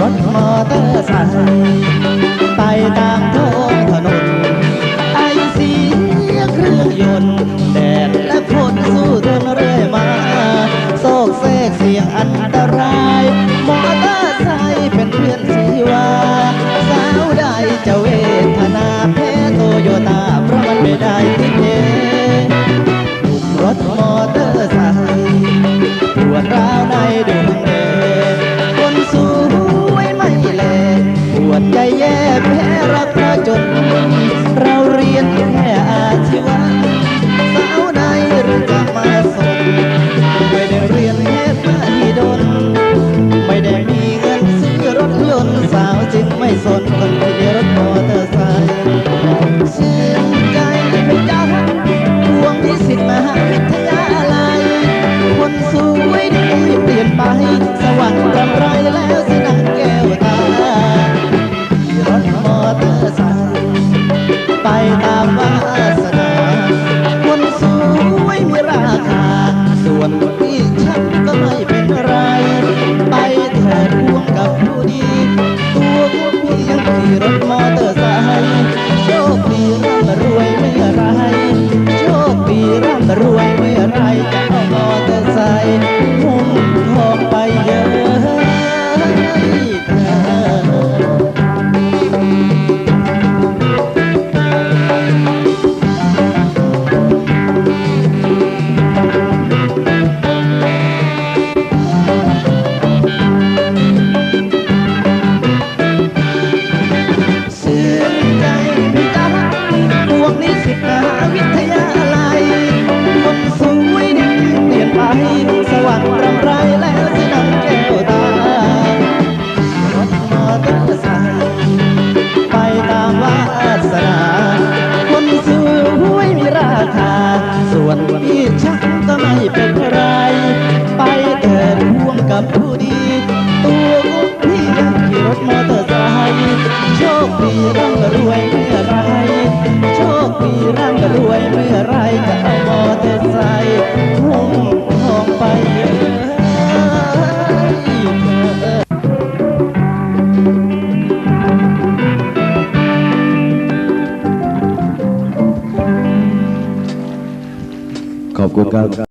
รถมอเตอร์ไซค์ แย่แพ้รักเธอจน apa ับผู้ดี ตัวคุณพี่ยังขี่รถมอเตอร์ไซค์โชคดีร่ำรวยเมื่อไรโชคดีร่ำรวยเมื่อไรจะเอามอเตอร์ไซค์พุ่งทองไปขอบคุณครับ